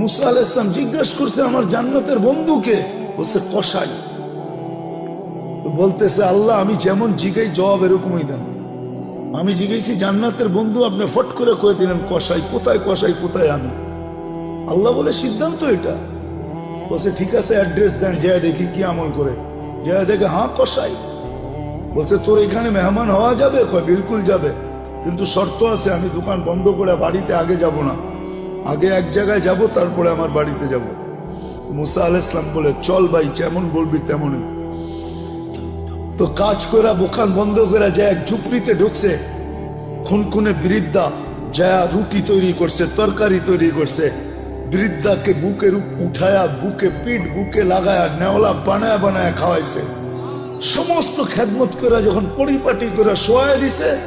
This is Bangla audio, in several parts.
মুসা আল ইসলাম জিজ্ঞাসা করছে আমার জান্নাতের বন্ধুকে, বলছে কষাই বলতেছে, আল্লাহ, আমি যেমন জিগাই, জবাব এরকমই দেন। আমি জিজ্ঞেসি জান্নাতের বন্ধু আপনি ফট করে কয়ে দিলেন কষাই কোথায় কষাই কোথায় আমি? আল্লাহ বলে, সিদ্ধান্ত এটা। বলছে, ঠিক আছে, অ্যাড্রেস দেন জয়া দেখি কি আমল করে। জয়া দেখে হ্যাঁ কষাই বলছে, তোর এখানে মেহমান হওয়া যাবে? কয়, বিলকুল যাবে। কিন্তু শর্ত আছে, আমি দোকান বন্ধ করে বাড়িতে আগে যাব না। আগে এক জায়গায় যাব, তারপরে আমার বাড়িতে যাব। মুসা আল ইসলাম বলে, চল ভাই, যেমন বলবি তেমনই। তো কাজ করা দোকান বন্ধ করে যায়, এক ঝুপড়িতে ঢুকছে, খুনখুনে বৃদ্ধা যা রুটি তৈরি করছে, তরকারি তৈরি করছে। বৃদ্ধাকে উপ- উঠায়া, বুকে পিঠ, বুকে লাগায়া, নেওলা বানায় বানায় খাওয়াইছে। সমস্ত খেদমত করে যখন পরিপাটি করে শোয়া দিছে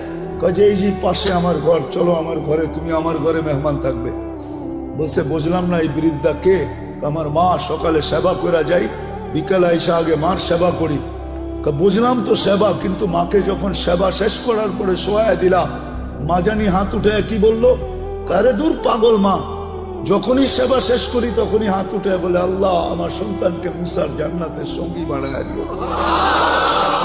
যে, এই যে, পাশে আমার ঘর, চলো আমার ঘরে, তুমি আমার ঘরে মেহমান থাকবে। বলছে, বুঝলাম না এই বৃদ্ধা কে আমার মা সকালে সেবা করে যাই, বিকালে এসে আগে মার সেবা করি। বুঝলাম তো সেবা, কিন্তু মাকে যখন সেবা শেষ করার পরে শোয়া দিলাম, মা জানি হাত উঠে কি বলল, কারে দূর পাগল মা। যখনই সেবা শেষ করি, তখনই হাত উঠে বলে, আল্লাহ, আমার সন্তানকে মুসার জান্নাতের সঙ্গী বাড়ায় দিও।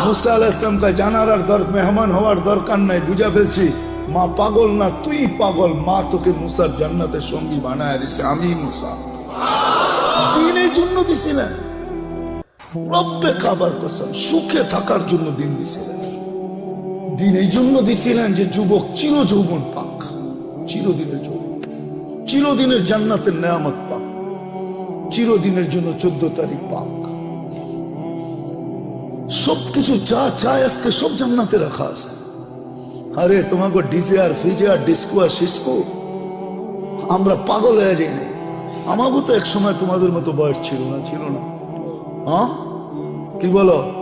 মুসা আলাহ ইসলামকে জানার আর দর, মেহমান হওয়ার দরকার নাই, বুঝা ফেলছি। মা পাগল না, তুই পাগল। মা তোকে মুসার জান্নাতের সঙ্গী বানায় দিছে, আমি মুসা। দিনের জন্য দিছিলেন রব্বে কসম, সুখে থাকার জন্য দিন দিছিলেন দিন এই জন্য দিছিলেন যে যুবক চির যৌবন পাক। চিরদিনের চিরদিনের জান্নাতের নেয়ামত পাক। চিরদিনের জন্য চোদ্দ তারিখ পাক। সবকিছু যা চায় আজকে সব জান্নাতে রাখা আছে। আরে, তোমাকে ডিজে আর ফ্রিজে আর ডিস্কো আর সিস্কো? আমরা পাগল হয়ে যাই নাই আমাকেও তো এক সময় তোমাদের মতো বয়স ছিল না ছিল না। হ্যাঁ কি বলো?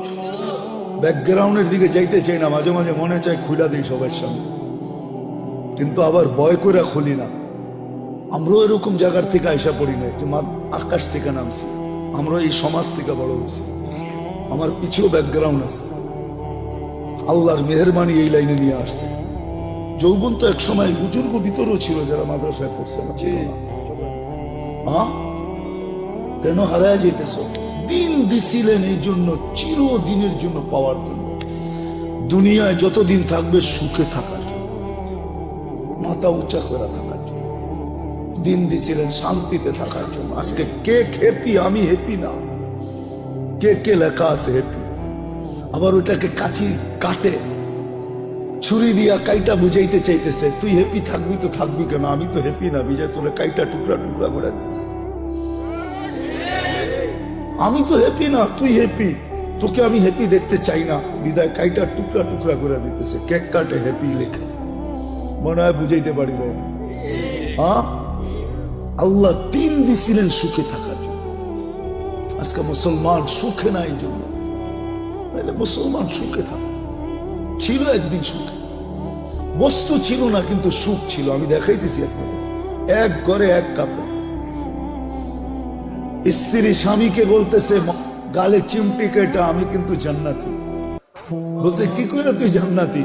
ব্যাকগ্রাউন্ডের দিকে যাইতে চাই না, মাঝে মাঝে মনে চায় খুলে দিই সবার সামনে। কিন্তু আবার ভয় করে খুলি না। আমরাও এরকম জায়গার থেকে আইসা পড়ি না যে আকাশ থেকে নামছি। আমরা এই সমাজ থেকে বড় হয়েছি। আমার পিছিয়েও ব্যাকগ্রাউন্ড আছে। আল্লাহর মেহরবানি এই লাইনে নিয়ে আসছে। যৌবন তো এক সময় বুজুর্গ ভিতরও ছিল যারা মাদ্রাসায় পড়ছে না। ছিল? কেন হারায় যেতেছ? দিন দিছিলেন এই জন্য চিরদিনের জন্য পাওয়ার জন্য। দুনিয়ায় যতদিন থাকবে সুখে থাকার জন্য। মাথা উঁচা করে থাকার জন্য। দিন দিছিলেন শান্তিতে থাকার জন্য। আজকে কে হ্যাপি আমি হেপি না। কে কে লেখা আছে হ্যাপি আবার ওটাকে কাচি কাটে, ছুরি দিয়া কাইটা বুঝাইতে চাইতেছে। তুই হ্যাপি থাকবি তো থাকবি কেন? আমি তো হ্যাপি না, বিজয় তোরে কাইটা টুকরা টুকরা করে দিতেছে। আমি তো হ্যাপি না, তুই হ্যাপি তোকে আমি হ্যাপি দেখতে চাই না। বিদায় কাইটা টুকরা টুকরা করে দিতেছে। কেক কাটে হ্যাপি লেখে। মনে হয় বুঝাইতে পারি না হ্যাঁ? আল্লাহ তিন দিছিলেন সুখে থাকার জন্য। আজকে মুসলমান সুখে নাই জন্য। তাহলে মুসলমান সুখে থাকত ছিল একদিন সুখে। বস্তু ছিল না, কিন্তু সুখ ছিল। আমি দেখাইতেছি আপনাদের। এক ঘরে এক কাপড়। স্ত্রী স্বামীকে বলতেছে গালে চিমটি কেটা, আমি কিন্তু জান্নাতি। বলছে, কি করে তুই জান্নাতি?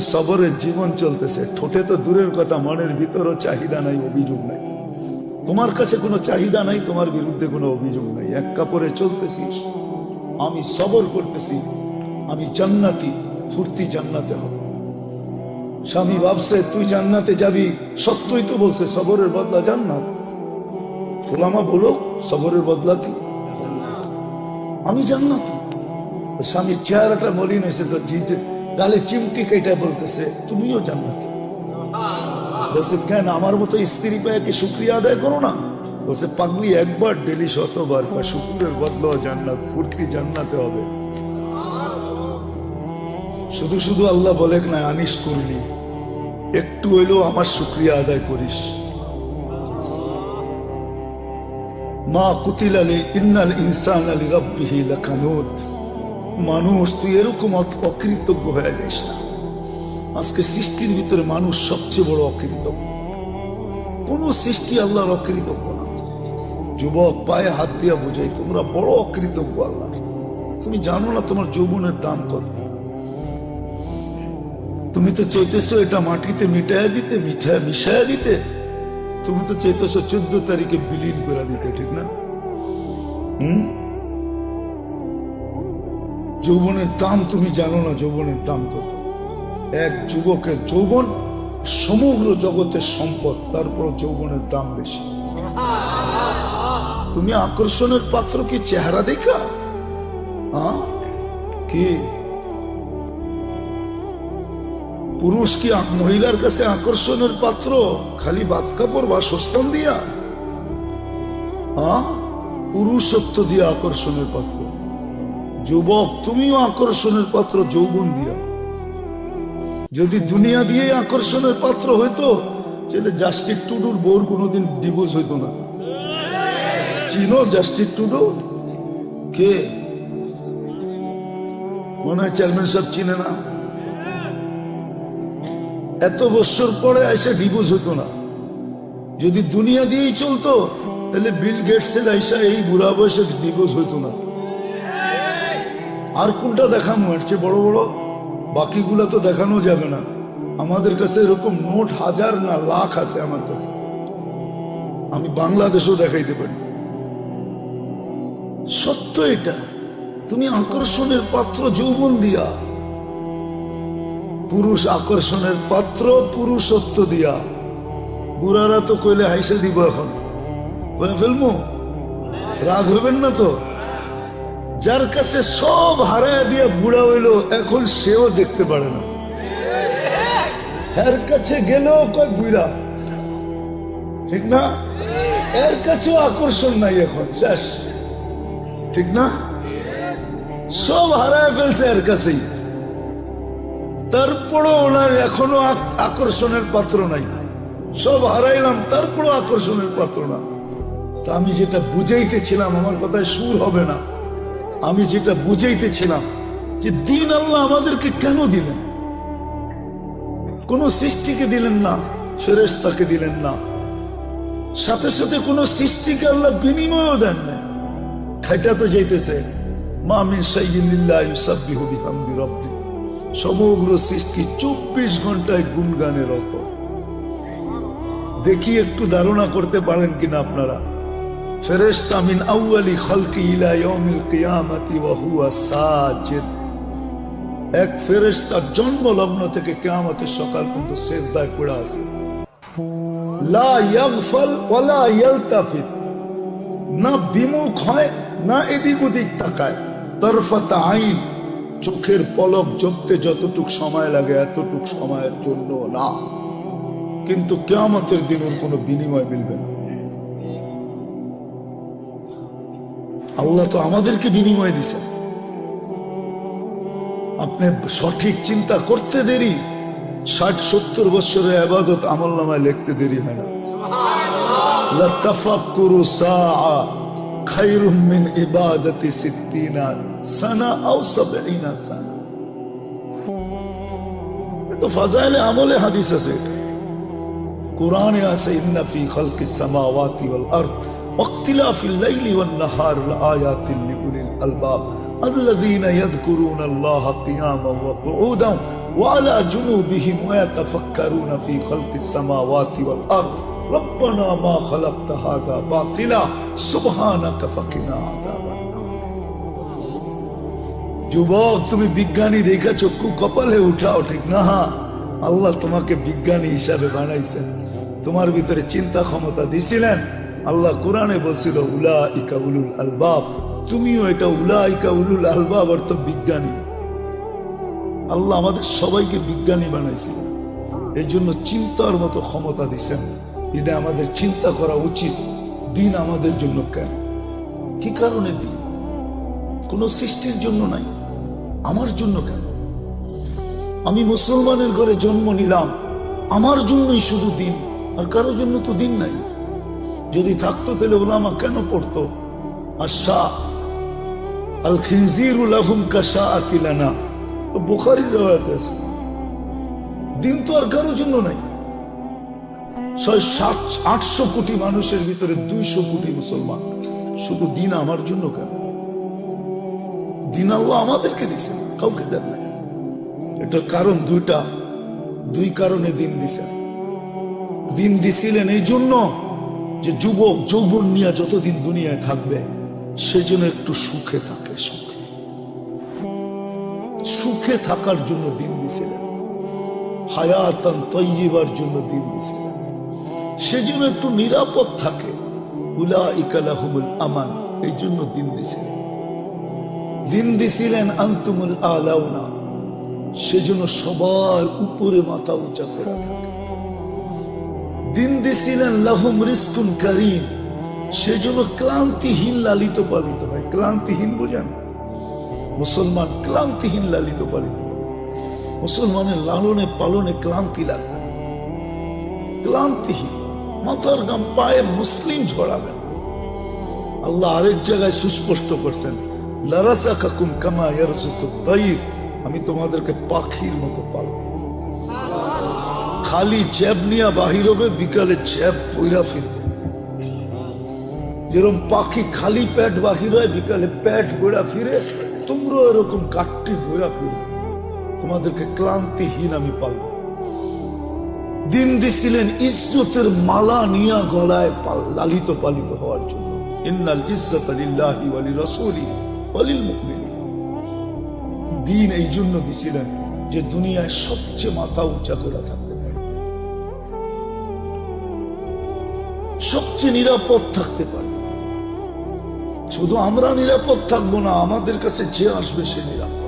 সবরের জীবন চলতেছে। ঠোঁটে তো দূরের কথা, মনের ভিতরও চাহিদা নাই, অভিযোগ নাই। তোমার কাছে কোনো চাহিদা নাই, তোমার বিরুদ্ধে কোনো অভিযোগ নাই। এক কাপড়ে চলতেছিস। আমি সবর করতেছি, আমি জান্নাতি, ফুর্তি জান্নাতে হব। স্বামী ভাবছে, তুই জান্নাতে যাবি? সত্যই তো বলছে, সবরের বদলা জান্নাত। খোলামা বলো সবরের বদলা কি? আমি জান্নাতি। স্বামীর চেহারাটা মলিন হয়েছে তো জিতে গালে চিমটি কেটে বলতেছে, তুমিও জান্নাতি। বলছে, কেন, আমার মতো স্ত্রী পায়ে কি শুক্রিয়া আদায় করো না? বলছে, পাগলি, একবার ডেলি শতবার বা শুক্রের বদলা জান্নাত, ফুর্তি জান্নাতে হবে। শুধু শুধু আল্লাহ বলে না, আনিস করলি। একটু হইলেও আমার শুক্রিয়া আদায় করিস। মা কুতিল আলী, ইন্নাল ইনসান আলী রব্বিহি লাকানুত। মানুষ, তুই এরকম অকৃতজ্ঞ হয়ে যাস না। আজকে সৃষ্টির ভিতরে মানুষ সবচেয়ে বড় অকৃতজ্ঞ। কোন সৃষ্টি আল্লাহর অকৃতজ্ঞ না। যুবক পায়ে হাত দিয়া বুঝাই, তোমরা বড় অকৃতজ্ঞ আল্লাহ। তুমি জানো না তোমার যৌবনের দাম কত? তুমি তো চাইতেছো এটা মাটিতে মিটায়া দিতে, মিঠায় মিশায়া দিতে। তুমি তো চাইতেছো চোদ্দ তারিখে বিলীন করে দিতে, ঠিক না? হুম? যৌবনের দাম তুমি জানো না যৌবনের দাম কত? এক যুবকের যৌবন সমগ্র জগতের সম্পদ তারপর যৌবনের দাম বেশি। তুমি আকর্ষণের পাত্র কি চেহারা দেখা? কি? পুরুষ কি মহিলার কাছে আকর্ষণের পাত্র? খালি বাদ কাপড় বা সস্তান দিয়া? পুরুষত্ব দিয়া আকর্ষণের পাত্র। যুবক, তুমিও আকর্ষণের পাত্র, যৌবন দিয়া। যদি দুনিয়া দিয়ে আকর্ষণের পাত্র হইতো, তাহলে জাস্টিক টুডুর বোর কোনোদিন ডিভোর্স হইতো না। চিনো জাস্টিক টুডু কে মনে হয় চেয়ারম্যান সাহেব চিনে না এত বছর পরে এসে ডিভোর্স হতো না যদি দুনিয়া দিয়েই চলতো তাহলে বিল গেটসের আইসা এই বুড়া বয়সে ডিভোর্স হইতো না আর কোনটা দেখানো চেয়ে বড় বড় বাকিগুলা তো দেখানো যাবে না আমাদের কাছে এরকম নোট হাজার না লাখ আছে আমার কাছে আমি বাংলাদেশও দেখাইতে পারি সত্য এটা। তুমি আকর্ষণের পাত্র যৌবন দিয়া। পুরুষ আকর্ষণের পাত্র, পুরুষত্ব দিয়া। বুড়ারা তো কইলে হাইসে দিব এখন। ফেলব রাগ হইবেন না তো? যার কাছে সব হারায় দিয়ে বুড়া হইল, এখন সেও দেখতে পারে না। এর কাছে গেলেও কয় বুড়া ঠিক না? এর কাছেও আকর্ষণ নাই এখন, শেষ। ঠিক না? সব হারায় ফেলছে এর কাছেই। তারপরও ওনার এখনও আকর্ষণের পাত্র নাই। সব হারাইলাম, তারপরও আকর্ষণের পাত্র না। তা আমি যেটা বুঝাইতেছিলাম আমার কথায় সুর হবে না। আমি যেটা বুঝাইতেছিলাম যে দিন আল্লাহ আমাদেরকে কেন দিলেন? কোন সৃষ্টিকে দিলেন না, ফেরেশতাকে দিলেন না। সাথে সাথে কোন সৃষ্টিকে আল্লাহ বিনিময়ও দেন না খাইটা তো যাইতেছে। মা মিন শাইইন ইল্লা ইউসাব্বিহু সমগ্র সৃষ্টি চব্বিশ ঘন্টায় গুনগানের রত। দেখি একটু ধারণা করতে পারেন কিনা আপনারা। ফেরেশতা মিন আউয়ালি খালকি ইলা ইয়াউমিল কিয়ামাতি ওয়া হুয়া এক ফেরেশতা জন্মলগ্ন থেকে কিয়ামতের সকাল পর্যন্ত সেজদায় পড়ে আছে। লা ইয়াগফাল ওয়ালা ইয়ালতাফিত। না বিমুখ হয় না এদিক ওদিক তাকায়। তরফাতা আইন চোখের পলক জমতে যতটুক সময় লাগে এতটুক সময়ের জন্য না। কিন্তু কেয়ামতের দিন ওর কোনো বিনিময় মিলবে না। আল্লাহ তো আমাদেরকে বিনিময় দিছে। আপনি সঠিক চিন্তা করতে দেরি ষাট সত্তর বছরের আবাদত আমল নামায় লিখতে দেরি হয় না। خير من إبادة ستين سنة أو سبعين سنة তো ফাজাইলে আমলে হাদিস আছে কোরআনে আছে ইন্না ফি খালকিস সামাওয়াতি ওয়াল আরদ ওয়াক্তিলাফিল লাইলি ওয়ান নাহার লাআয়াতিন লিউলিল আলবাব الذين يذكرون الله قياما وقعودا وعلى جنوبهم ويتفكرون في خلق السماوات والأرض ربنا ما خلقت هذا باطلا سبحانك فقنا عذاب النار যুবক তুমি বিজ্ঞানী দেখা চক্ষু কপালে উঠাও ঠিক না হ্যাঁ আল্লাহ তোমাকে বিজ্ঞানী হিসাবে বানাইছেন তোমার ভিতরে চিন্তা ক্ষমতা দিছিলেন আল্লাহ কোরআনে বলছিল উলা ইকা উলুল আলবাব তুমিও এটা উলা ইকা উলুল আলবাব অর্থ বিজ্ঞানী আল্লাহ আমাদের সবাইকে বিজ্ঞানী বানাইছিলেন এই জন্য চিন্তার মতো ক্ষমতা দিছেন ঈদে আমাদের চিন্তা করা উচিত। দিন আমাদের জন্য কেন? কি কারণে দিন? কোনো সৃষ্টির জন্য নাই। আমার জন্য কেন? আমি মুসলমানের ঘরে জন্ম নিলাম। আমার জন্যই শুধু দিন, আর কারোর জন্য তো দিন নাই। যদি থাকতো তাহলে ওলামা কেন পড়তো? আর শাহ আল খিনজিরুল আহম কাশা আতিলানা আছে। দিন তো আর কারোর জন্য নাই। ছয়, সাত, আটশো কোটি মানুষের ভিতরে দুইশো কোটি মুসলমান। শুধু দিন আমার জন্য কেন? দিন আল্লাহ আমাদেরকে দিছে, কাউকে দেন নাই। এটার কারণ দুইটা, দুই কারণে দিন দিছেন দিন দিছিলেন এই জন্য যে যুবক, যৌবন নিয়ে যতদিন দুনিয়ায় থাকবে সেজন্য একটু সুখে থাকে, সুখে। সুখে থাকার জন্য দিন দিছিলেন। হায়াতান তৈবার জন্য দিন দিছিলেন। সেজন্য একটু নিরাপদ থাকে। উলা ইকালাহুমুল আমান এই জন্য দিন দিছিলেন দিন দিছিলেন আন্তুমুল আলাউনা, সেজন্য সবার উপরে মাথা উঁচা করে থাকে। দিন দিছিলেন লাহুম রিস্কুন করিম, সেজন্য ক্লান্তিহীন লালিত পালিত হয়। ক্লান্তিহীন বোঝেন? মুসলমান ক্লান্তিহীন লালিত পালিত মুসলমানের লালনে পালনে ক্লান্তি লাগবে ক্লান্তিহীন। মাথার গাম পায়ে মুসলিম ঝরাবে আল্লাহ আরেক জায়গায় সুস্পষ্ট করছেন লারাসা কাকুম কামা ইয়ারসুতু তাইর আমি তোমাদেরকে পাখির মতো পালব। খালি জ্যাব নিয়ে বাহির হবে, বিকালে জ্যাব বইরা ফিরবে। যেরকম পাখি খালি প্যাট বাহির হয়, বিকালে প্যাট বইরা ফিরে, তোমরাও এরকম কাটটি বইরা ফিরবে। তোমাদেরকে ক্লান্তিহীন আমি পালব। দিন দিছিলেন ইজ্জতের মালা নিয়া গলায় লালিত পালিত হওয়ার জন্য। ইন্নাল ইজ্জত লিল্লাহি ওয়ালি রাসূলি ওয়ালিল মুমিনিন দিন এই জন্য দিছিলেন যে দুনিয়ায় সবচেয়ে মাথা উঁচা করে থাকতে পারে সবচেয়ে নিরাপদ থাকতে পারে শুধু আমরা নিরাপদ থাকব না, আমাদের কাছে যে আসবে সে নিরাপদ।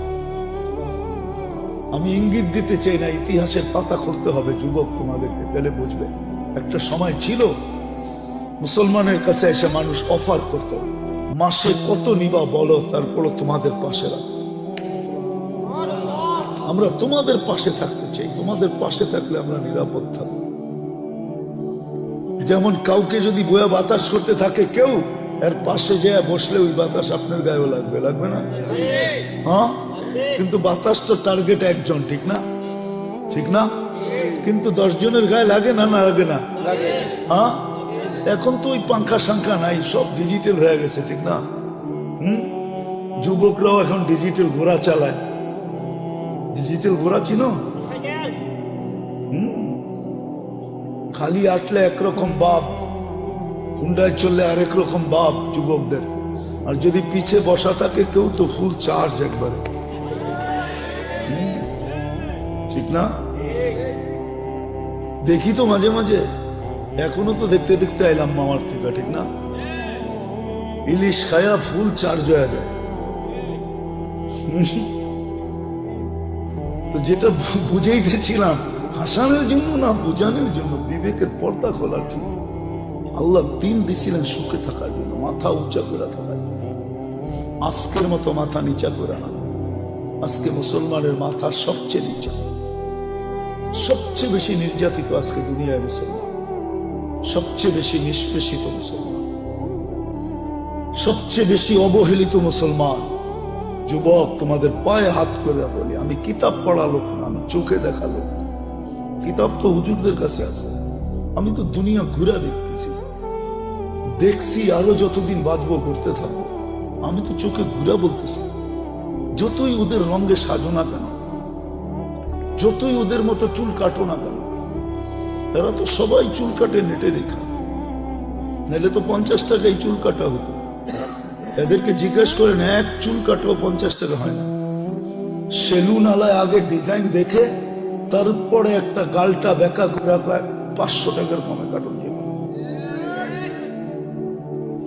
আমি ইঙ্গিত দিতে চাই না, ইতিহাসের পাতা খুলতে হবে, যুবক তোমাদেরকে তাহলে বুঝবে। একটা সময় ছিল, মুসলমানের কাছে এসে মানুষ অফার করত, মাসে কত নিবা বলো, তারপরও তোমাদের পাশে রাখো। আমরা তোমাদের পাশে থাকতে চাই, তোমাদের পাশে থাকলে আমরা নিরাপদ থাকব। যেমন কাউকে যদি বয়া বাতাস করতে থাকে কেউ, এর পাশে যে বসলে ওই বাতাস আপনার গায়েও লাগবে লাগবে না? হ্যাঁ? কিন্তু বাতাস তো টার্গেট একজন ঠিক না? ঠিক না? কিন্তু দশ জনের গায়ে লাগে না না লাগে না? হ্যাঁ এখন তো ওই পাঙ্খা সাংখা নাই সব ডিজিটাল হয়ে গেছে ঠিক না? হুম? যুবকরাও এখন ডিজিটাল ঘোড়া চালায়। ডিজিটাল ঘোড়া চিনো? খালি আটলে একরকম বাপ হুন্ডায় চললে আরেক রকম বাপ যুবকদের। আর যদি পিছে বসা থাকে কেউ তো ফুল চার্জ একবারে। হুম, ঠিক না? দেখি তো মাঝে মাঝে। এখনও তো দেখতে দেখতে আইলাম মামার থেকে, ঠিক না? ইলিশ খায়া ফুল চার্জ হয়ে যায়। যেটা বুঝাইতেছিলাম, হাসানের জন্য না বুঝানোর জন্য বিবেকের পর্দা খোলার জন্য। আল্লাহ দিন দিছিলেন সুখে থাকার জন্য, মাথা উঁচা করে থাকার জন্য। আজকের মতো মাথা নিচা করে না। আজকে মুসলমানের মাথা সবচেয়ে নিচা। সবচেয়ে বেশি নির্যাতিত আজকে দুনিয়ায় মুসলমান। সবচেয়ে বেশি নিষ্পেষিত মুসলমান। সবচেয়ে বেশি অবহেলিত মুসলমান। যুবক, তোমাদের পায়ে হাত করে বলি, আমি কিতাব পড়া লোক না, আমি চোখে দেখা লোক কিতাব তো হুজুরদের কাছে আছে। আমি তো দুনিয়া ঘুরা দেখতেছি। দেখছি আরও যতদিন বাঁচবো করতে থাকব। আমি তো চোখে ঘুরা বলতেছি। যতই ওদের রঙে সাজো না কেন যতই ওদের মতো চুল কাটো না কেন, এরা তো সবাই চুল কাটে নেটে দেখা নাহলে তো পঞ্চাশ টাকায় চুল কাটা হতো। এদেরকে জিজ্ঞেস করেন এক চুল কাটলেও পঞ্চাশ টাকা হয় না। সেলুন আলায় আগে ডিজাইন দেখে, তারপরে একটা গালটা বেকা করে পাঁচশো টাকার কমে কাটুন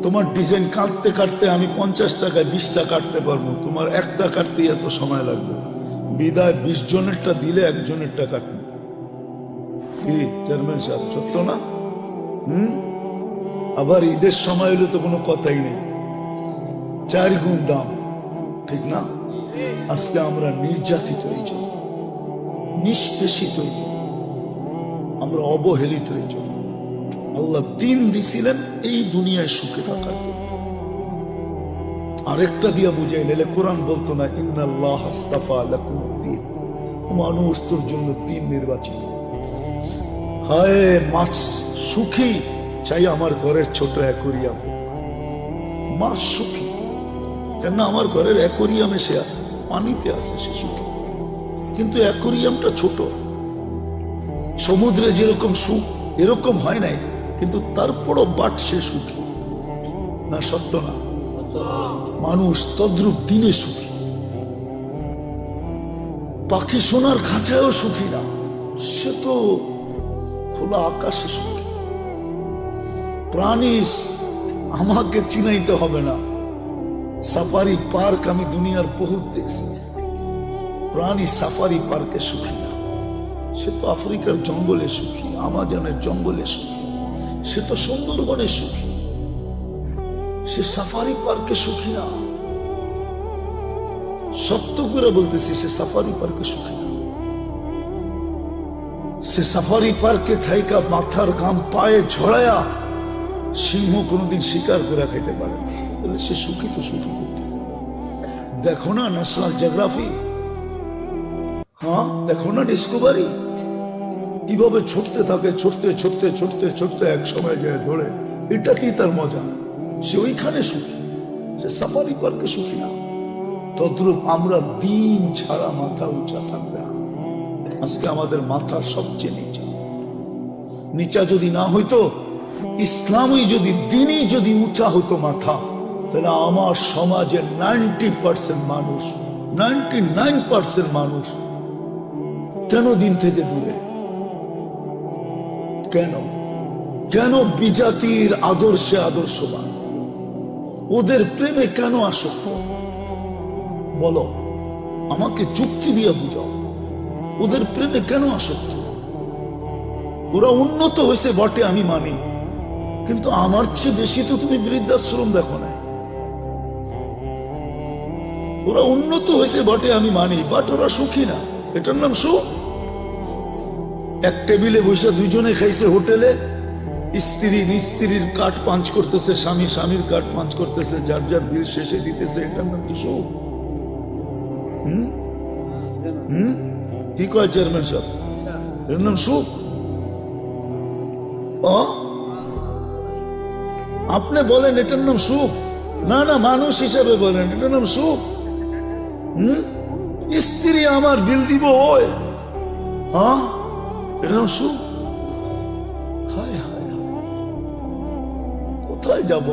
তোমার ডিজাইন কাটতে কাটতে আমি পঞ্চাশ টাকায় বিশটা কাটতে পারব। তোমার একটা কাটতে এত সময় লাগবে। বিদায় বিশ জনেরটা দিলে একজনেরটা কাটবে কি, চেয়ারম্যান সাহেব, সত্য না? হুম? আবার ঈদের সময় হলে তো কোনো কথাই নেই। চার গুণ দাম, ঠিক না? আজকে আমরা নির্যাতিত এই জন্য, নিষ্পেষিত আমরা অবহেলিত এই জন্য। আল্লাহ দিন দিছিলেন এই দুনিয়ায় সুখে থাকার জন্য। আরেকটা দিয়া বুঝাই নিলে কোরআন বলতো না, ইন্নাল্লাহ হাস্তাফা লাকুম মানুষ তোর জন্য দিন নির্বাচিত। হায়, মাছ সুখী? চাই আমার ঘরের ছোট অ্যাকোরিয়াম। মাছ সুখী? আমার ঘরের অ্যাকোরিয়ামে সে আছে, পানিতে আছে, সে সুখী। কিন্তু অ্যাকোরিয়ামটা ছোট। সমুদ্রে যেরকম সুখ, এরকম হয় নাই, কিন্তু তারপরও বাট সে সুখী। না, সত্য না। মানুষ তদ্রুপ দিনে সুখী। পাখি সোনার খাঁচায়ও সুখী না। সে তো খোলা আকাশে সুখী। প্রাণী আমাকে চিনাইতে হবে না। সাফারি পার্ক আমি দুনিয়ার বহুত দেখছি। প্রাণী সাফারি পার্কে সুখী না। সে তো আফ্রিকার জঙ্গলে সুখী, আমাজনের জঙ্গলে সুখী। সে তো সুন্দরবনে সুখী। সে সাফারি পার্কে সুখী না। সত্য করে বলতেছি, সে সাফারি পার্কে সুখী না সে সাফারি পার্কে থাইকা মাথার ঘাম পায়ে ঝড়ায়া সিংহ কোনোদিন শিকার করে খাইতে পারে তাহলে সে সুখী তো সুখী করতে দেখো না ন্যাশনাল জিওগ্রাফি হ্যাঁ দেখো না ডিসকভারি কীভাবে ছুটতে থাকে, ছুটতে ছুটতে ছুটতে ছুটতে এক সময় যায় ধরে, এটাতেই তার মজা। সে ওইখানে সুখী। সে সাফারি পার্কে সুখী না। তদ্রুপ আমরা দিন ছাড়া মাথা উঁচা থাকবে না। আজকে আমাদের মাথা সবচেয়ে নিচা। নিচা যদি না হইতো, ইসলামই যদি দিনই যদি উঁচা হতো মাথা, তাহলে আমার সমাজের নাইনটি পার্সেন্ট মানুষ, নাইনটি নাইন পার্সেন্ট মানুষ কেন দিন থেকে দূরে? কেন? কেন বিজাতির আদর্শে আদর্শবান? ওদের প্রেমে কেন আসক্ত? বলো, আমাকে যুক্তি দিয়ে বুঝাও। ওদের প্রেমে কেন আসক্ত? ওরা উন্নত হয়েছে বটে, আমি মানি। কিন্তু আমার চেয়ে বেশি তো তুমি বৃদ্ধাশ্রম দেখো না ওরা উন্নত হয়েছে বটে, আমি মানি বাট ওরা সুখী না। এটার নাম সুখ? এক টেবিলে বসে দুইজনে খাইছে হোটেলে। স্ত্রী স্ত্রীর কাঠ পাঞ্চ করতেছে, স্বামী স্বামীর কাঠ পাঞ্চ করতেছে, যার যার বিল শেষে দিতেছে, এটার নাম কি সুখ? কি কয় চেয়ারম্যান সাহেব? এর নাম সুখ? আপনি বলেন এটার নাম সুখ? না না, মানুষ হিসাবে বলেন, এটার নাম সুখ? হুম? স্ত্রী আমার বিল দিব ওই। এটার নাম সুখ। কোথায় যাব?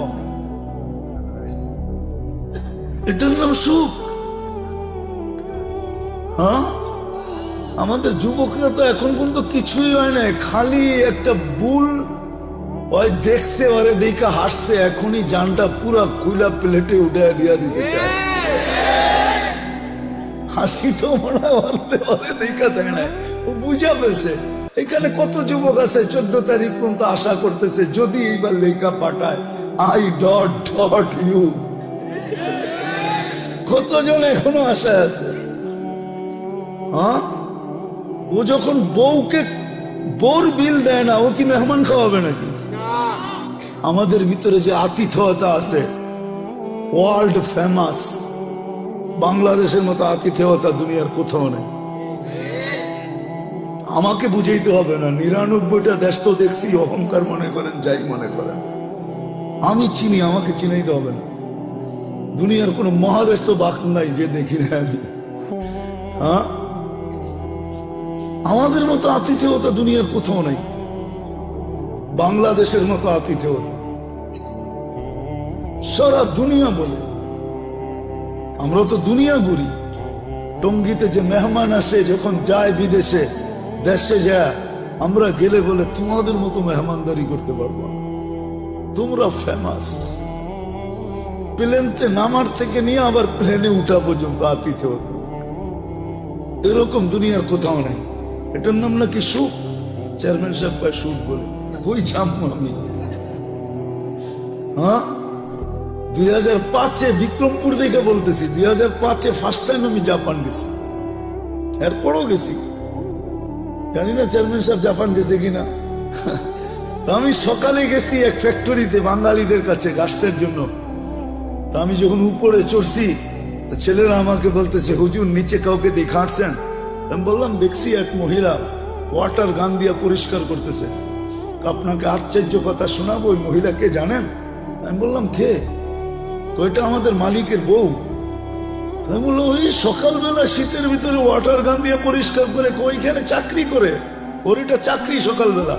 এটার নাম সুখ? হ্যাঁ? আমাদের যুবকরা তো এখন পর্যন্ত কিছুই হয় না খালি একটা বুল ওই দেখছে, ওরে দেখে হাসছে, এখনই জানটা পুরা কুইলা প্লেটে উঠে দিয়া দিতে চায়। হাসি তো মনে হয় দেখা দেয় না ও বুঝা পেয়েছে এখানে কত যুবক আছে, চোদ্দ তারিখ পর্যন্ত আশা করতেছে, যদি এইবার লেখা পাঠায় আই ডট ডট ইউ কতজন এখনও আশায় আছে? ও যখন বউকে বউর বিল দেয় না, ও কি মেহমান খাওয়াবে নাকি? আমাদের ভিতরে যে আতিথেয়তা আছে ওয়ার্ল্ড ফেমাস বাংলাদেশের মতো আতিথেয়তা দুনিয়ার কোথাও নেই। আমাকে বুঝাইতে হবে না, নিরানব্বইটা দেশ তো দেখছি, অহংকার মনে করেন, যাই মনে করেন। আমি চিনি, আমাকে চিনাইতে হবে না। দুনিয়ার কোনো মহাদেশ তো বাক নাই, যে দেখি না আমি। হ্যাঁ? আমাদের মতো আতিথেয়তা দুনিয়ার কোথাও নাই। বাংলাদেশের মতো আতিথেয়তা। সারা দুনিয়া বলে। আমরা তো দুনিয়া ঘুরি। টঙ্গিতে যে মেহমান আসে, যখন যায় বিদেশে, দেশে যায়, আমরা গেলে বলে, তোমাদের মতো মেহমানদারি করতে পারব না। তোমরা ফেমাস প্লেনতে নামার থেকে নিয়ে আবার প্লেনে উঠা পর্যন্ত আতিথেয়তা। এরকম দুনিয়ার কোথাও নেই। এটার নাম নাকি সুখ? চেয়ারম্যান সাহেব কয়, সুখ বলে। ওই জামু আমি? হ্যাঁ? দুই হাজার পাঁচে বিক্রমপুর দেখে বলতেছি, দুই হাজার পাঁচে ফার্স্ট টাইম আমি জাপান গেছি। এরপরও গেছি। জানি না চেয়ারম্যান সাহেব জাপান গেছে কিনা। আমি সকালে গেছি এক ফ্যাক্টরিতে বাঙালিদের কাছে গাছতের জন্য। আমি যখন উপরে চড়ছি ছেলেরা আমাকে বলতেছে, হুজুর, নিচে কাউকে দেখাচ্ছেন আমি বললাম, দেখছি এক মহিলা ওয়াটার গান দিয়ে পরিষ্কার করতেছে। তো আপনাকে আশ্চর্য কথা শোনাবো, ওই মহিলাকে জানেন? আমি বললাম, কে? ওইটা আমাদের মালিকের বউ। আমি বললাম, ওই সকালবেলা শীতের ভিতরে ওয়াটার গান দিয়ে পরিষ্কার করে ওইখানে চাকরি করে? ওর এটা চাকরি সকালবেলা।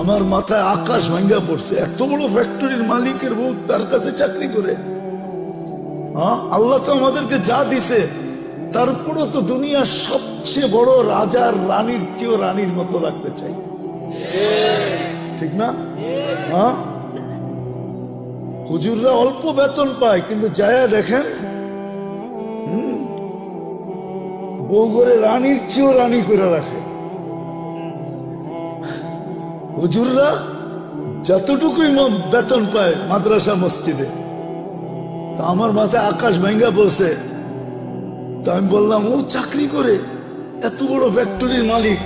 আমার মাথায় আকাশ ভাঙ্গা পড়ছে, এত বড় ফ্যাক্টরির মালিকের বউ তার কাছে চাকরি করে। আল্লাহ তো আমাদেরকে যা দিছে তারপরও তো দুনিয়ার সবচেয়ে বড় রাজার রানীর চেয়েও রানীর মতো রাখতে চাই। ঠিক না? হ্যাঁ? হুজুররা অল্প বেতন পায়, কিন্তু যায়া দেখেন বউ করে রানীর চেয়েও রানী করে রাখে। হুজুররা যতটুকুই বেতন পায় মাদ্রাসা মসজিদে, তা আমার মাথায় আকাশ ভেঙ্গা বলছে আমি বললাম, ও চাকরি করে, এত বড় ফ্যাক্টরির মালিক।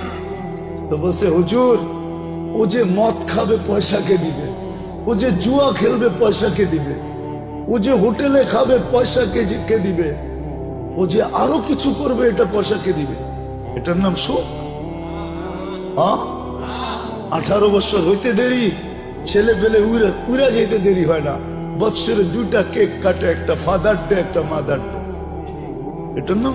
তো বলছে, হুজুর, ও যে মদ খাবে পয়সাকে দিবে, ও যে জুয়া খেলবে পয়সাকে দিবে, ও যে হোটেলে খাবে পয়সাকে কে দিবে, ও যে আরও কিছু করবে এটা পয়সাকে দিবে। এটার নাম হ্যাঁ আঠারো বছর হইতে দেরি, ছেলে পেলে উড়ে উড়া যেতে দেরি হয় না। বৎসরে দুইটা কেক কাটে, একটা ফাদার ডে একটা মাদার ডে এটার নাম